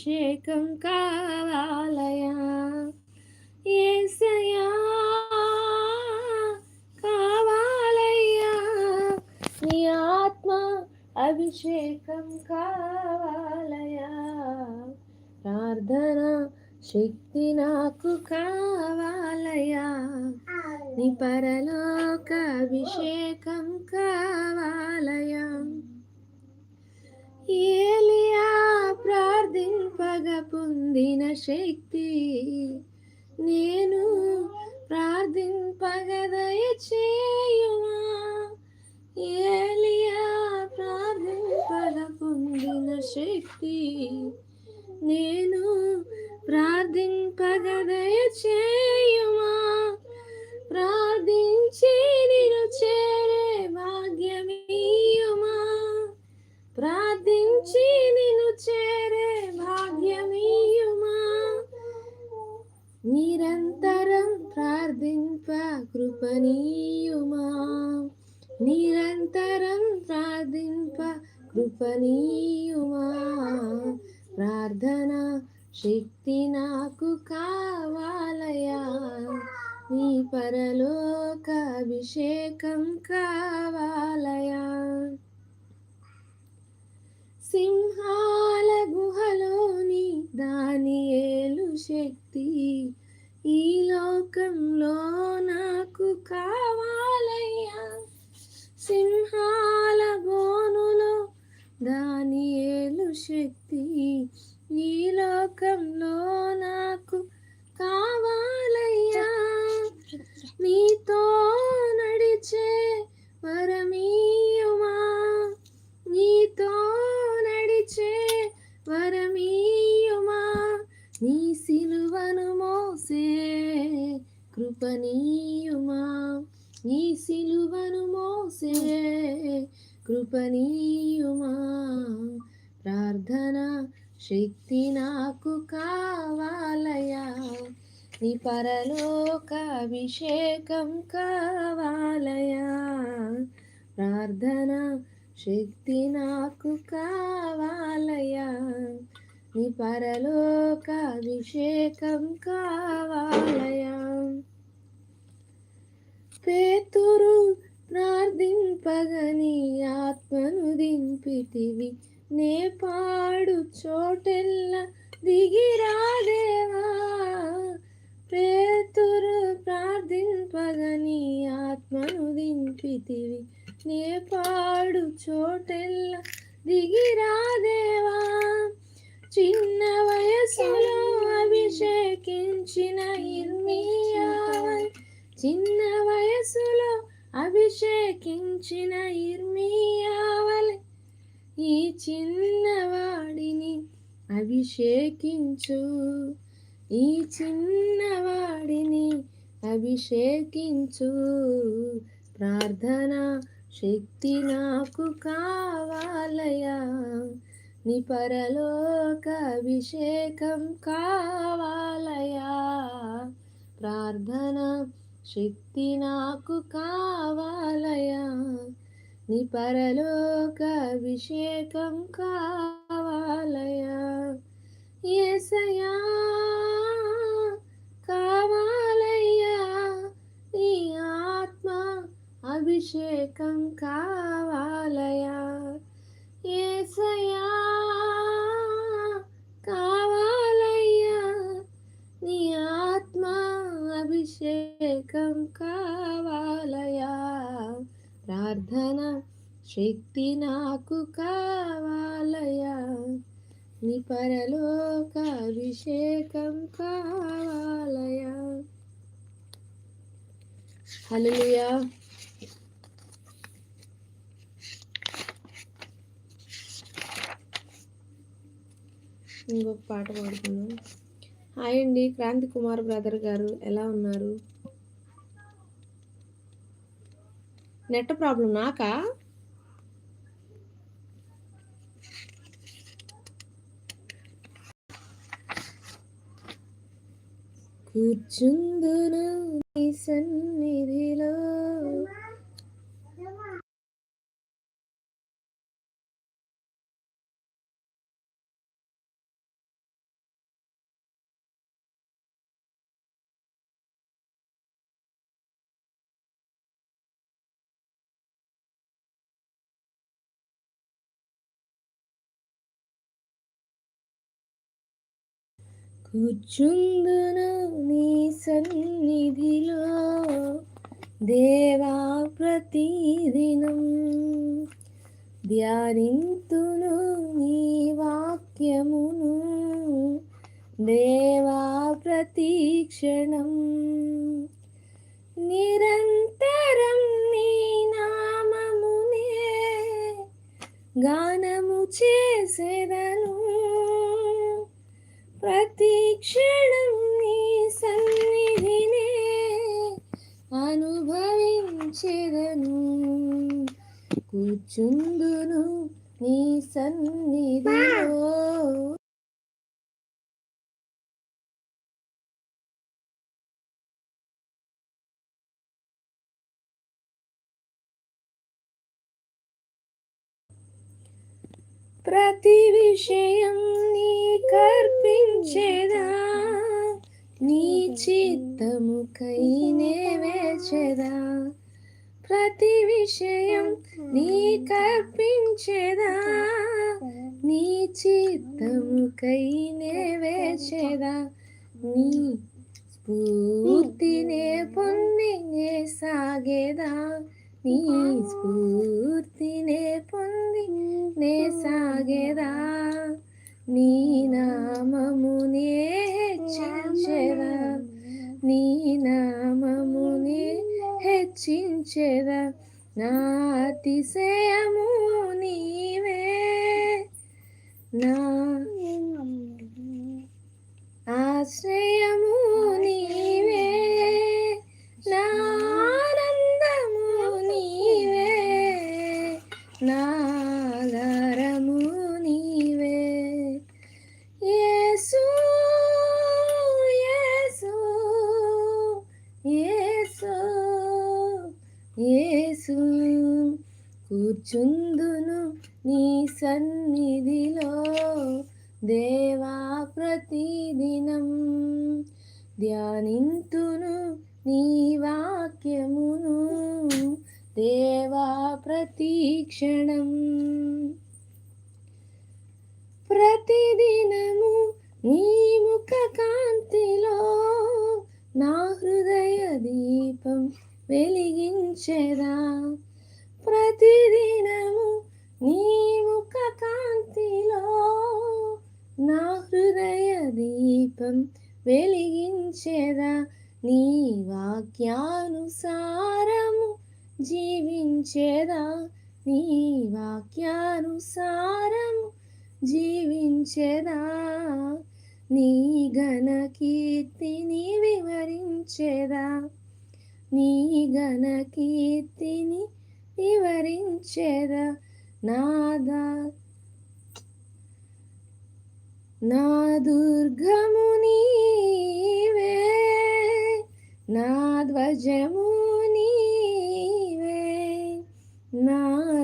అభిషేకం కావాలయా? ఏసయా కావాలయ్యా నీ ఆత్మ అభిషేకం కావాలయా? ప్రార్థన శక్తి నాకు కావాలయా? నీ పరలోక అభిషేకం కావాలయా? ప్రార్థింపగ పొందిన శక్తి నేను ప్రార్థింపగదయ దయచేయుమా ఏలియా ప్రార్థింపగ పొందిన శక్తి నేను ప్రార్థింపగదయ చే ప్రార్థింప కృపనీయుమా. నిరంతరం ప్రార్థింప కృపనీయుమా. ప్రార్థన శక్తి నాకు కావాలయా. నీ పరలోక అభిషేకం కావాలయా. సింహాల గుహలోని దానియేలు శక్తి ఈ లోకంలో కావాలయ్యా. సింహాల బోనులో దానియేలు శక్తి ఈ లోకంలో నాకు కావాలయ్యా. నీతో నడిచే వరమీయుమా. నీతో నడిచే వరమీయుమా. నీ సిలువను మోసే కృపణీయుమా. నీ సిలువను మోసే కృపనీయుమా. ప్రార్థన శక్తి నాకు కావాలయా నీ పరలోక అభిషేకం కావాలయా ప్రార్థన శక్తి నాకు కావాలయా నీ పరలోక అభిషేకం కావాలయా పేతురు ప్రార్థింపగని ఆత్మను దింపితివి. నే పాడు చోటెల్ల దిగిరాదేవా పేతురు ప్రార్థింపగని ఆత్మను దింపితివి. నే పాడు చోటెల్ల దిగిరాదేవా చిన్న వయసులో అభిషేకించిన ఇర్మీ చిన్న వయసులో అభిషేకించిన ఇర్మియావల్. ఈ చిన్నవాడిని అభిషేకించు. ఈ చిన్నవాడిని అభిషేకించు. ప్రార్థన శక్తి నాకు కావాలయా నీ పరలోక అభిషేకం కావాలయా ప్రార్థన శక్తి నాకు కావాలయా నీ పరలోక అభిషేకం కావాలయా ఏసయా కావాలయ్యా. నీ ఆత్మ అభిషేకం కావాలయా ఏసయా శక్తి నాకు కావాలయా నీ పరలోక అభిషేకం కావాలయా హల్లెలూయా. ఇంకొక పాట పాడుతున్నాను హాయ్ అండి క్రాంతి కుమార్ బ్రదర్ గారు ఎలా ఉన్నారు? నెట్ ప్రాబ్లం నాకా? కూర్చుందును సన్నిధిలో. కూర్చుందును నీ సన్నిధిలో దేవా ప్రతిదినం. ధ్యానింతును నీ వాక్యమును దేవా ప్రతీక్షణం. నిరంతరం నీ నామమునే గానము చేసేదను. ప్రతి క్షణం నీ సన్నిధినే అనుభవించెదను. కూర్చుందును నీ సన్నిధిలో. ప్రతి విషయం నీ కర్పించేదా? నీ చిత్తముకై వేచెదా? ప్రతి విషయం నీ కర్పించేదా? నీ చిత్తముకై వేచెదా? నీ స్ఫూర్తినే పొంది సాగేదా? నీ స్ఫూర్తినే పొంది నే సాగేదా. నీ నామమునే హెచ్చించెదా. నీ నామమునే హెచ్చించెదా. నా అతిశయము నీవే. నా కూర్చుందును నీ సన్నిధిలో దేవా ప్రతిదినం. ధ్యానింతును నీ వాక్యమును దేవా ప్రతీక్షణం. ప్రతిదినము నీ ముఖ కాంతిలో నా హృదయ దీపం వెలిగించెదా? ప్రతిదినము నీ ముఖ కాంతిలో నా హృదయ దీపం వెలిగించేదా నీ వాక్యానుసారము జీవించేదా నీ వాక్యానుసారము జీవించేదా. నీ ఘన కీర్తిని వివరించేదా నీ ఘన కీర్తిని వివరించేదా నాదా? నా దుర్గము నీవే నా ధ్వజము నీవే నా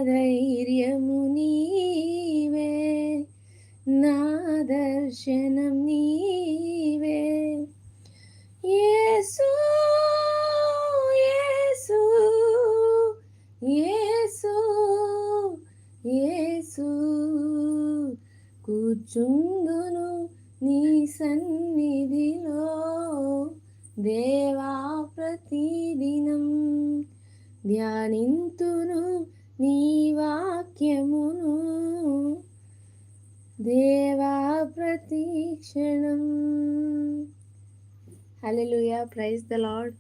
ధైర్యము నీవే నా దర్శనం నీవే కూర్చుందును నీ సన్నిధిలో. దేవా ప్రతిదినం ధ్యానింతును నీ వాక్యమును. దేవా ప్రతీక్షణం. Hallelujah praise the Lord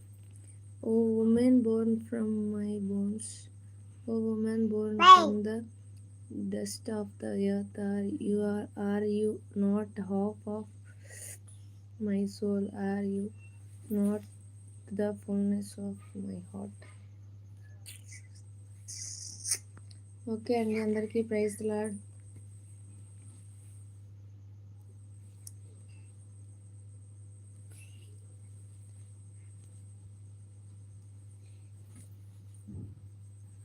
O woman born from my bones. O woman born from the dust of the earth are you are, are you not half of my soul are you not the fullness of my heart okay అండి అందరికీ praise lord